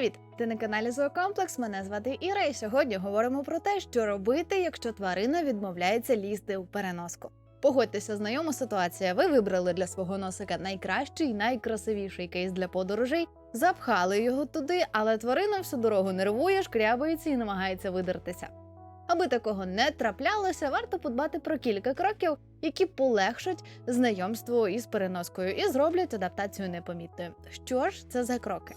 Привіт! Ти на каналі Зоокомплекс. Мене звати Іра, і сьогодні говоримо про те, що робити, якщо тварина відмовляється лізти у переноску. Погодьтеся, знайома ситуація. Ви вибрали для свого носика найкращий, найкрасивіший кейс для подорожей, запхали його туди, але тварина всю дорогу нервує, шкрябається і намагається видертися. Аби такого не траплялося, варто подбати про кілька кроків, які полегшать знайомство із переноскою і зроблять адаптацію непомітною. Що ж це за кроки?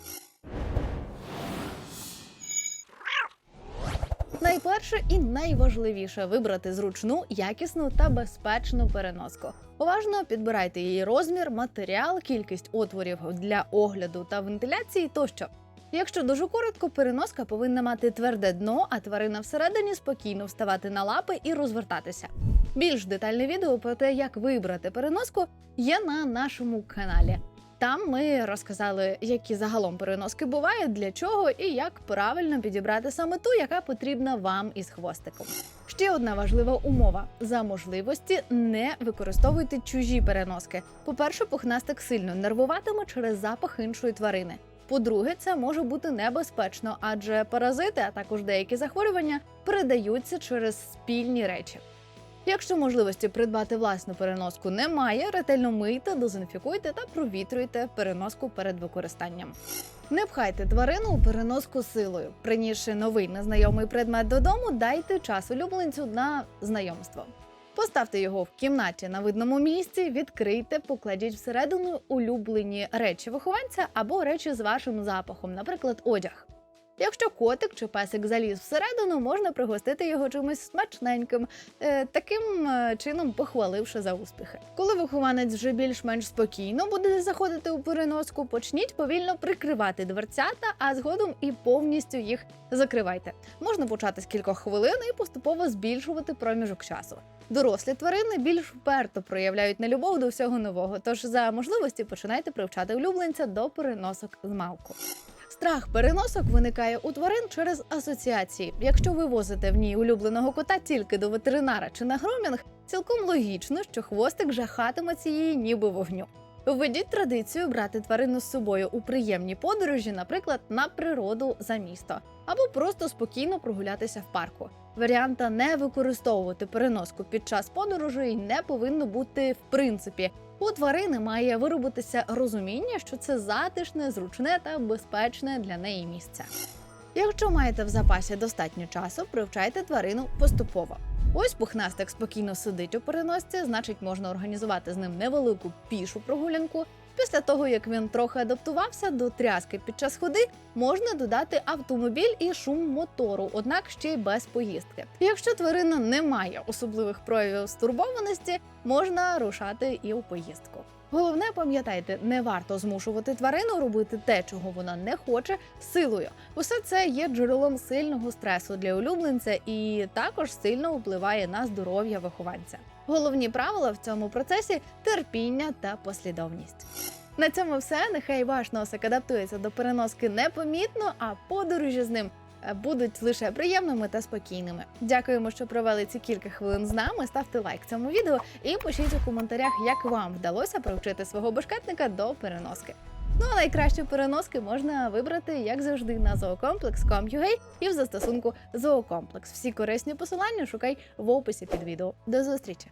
Найперше і найважливіше вибрати зручну, якісну та безпечну переноску. Уважно підбирайте її розмір, матеріал, кількість отворів для огляду та вентиляції тощо. Якщо дуже коротко, переноска повинна мати тверде дно, а тварина всередині спокійно вставати на лапи і розвертатися. Більш детальне відео про те, як вибрати переноску, є на нашому каналі. Там ми розказали, які загалом переноски бувають, для чого і як правильно підібрати саме ту, яка потрібна вам із хвостиком. Ще одна важлива умова: за можливості не використовуйте чужі переноски. По-перше, пухнастик сильно нервуватиме через запах іншої тварини. По-друге, це може бути небезпечно, адже паразити, а також деякі захворювання передаються через спільні речі. Якщо можливості придбати власну переноску немає, ретельно мийте, дезінфікуйте та провітрюйте переноску перед використанням. Не пхайте тварину у переноску силою. Принісши новий незнайомий предмет додому, дайте час улюбленцю на знайомство. Поставте його в кімнаті на видному місці, відкрийте, покладіть всередину улюблені речі вихованця або речі з вашим запахом, наприклад, одяг. Якщо котик чи песик заліз всередину, можна пригостити його чимось смачненьким, е, таким е, чином похваливши за успіхи. Коли вихованець вже більш-менш спокійно буде заходити у переноску, почніть повільно прикривати дверцята, а згодом і повністю їх закривайте. Можна почати з кількох хвилин і поступово збільшувати проміжок часу. Дорослі тварини більш вперто проявляють нелюбов до всього нового, тож за можливості починайте привчати улюбленця до переносок з малку. Страх переносок виникає у тварин через асоціації. Якщо ви возите в ній улюбленого кота тільки до ветеринара чи на громінг, цілком логічно, що хвостик жахатиметься її ніби вогню. Введіть традицію брати тварину з собою у приємні подорожі, наприклад, на природу за місто, або просто спокійно прогулятися в парку. Варіанта не використовувати переноску під час подорожей не повинно бути в принципі. У тварини має виробитися розуміння, що це затишне, зручне та безпечне для неї місце. Якщо маєте в запасі достатньо часу, привчайте тварину поступово. Ось пухнастик спокійно сидить у переносці, значить, можна організувати з ним невелику пішу прогулянку. Після того, як він трохи адаптувався до тряски під час ходи, можна додати автомобіль і шум мотору, однак ще й без поїздки. Якщо тварина не має особливих проявів стурбованості, можна рушати і у поїздку. Головне, пам'ятайте, не варто змушувати тварину робити те, чого вона не хоче, силою. Усе це є джерелом сильного стресу для улюбленця і також сильно впливає на здоров'я вихованця. Головні правила в цьому процесі терпіння та послідовність. На цьому все. Нехай ваш носик адаптується до переноски непомітно, а подорожі з ним е, будуть лише приємними та спокійними. Дякуємо, що провели ці кілька хвилин з нами. Ставте лайк цьому відео і пишіть у коментарях, як вам вдалося привчити свого бешкетника до переноски. Ну а найкращі переноски можна вибрати, як завжди, на zoocomplex.com.ua і в застосунку Зоокомплекс. Всі корисні посилання шукай в описі під відео. До зустрічі!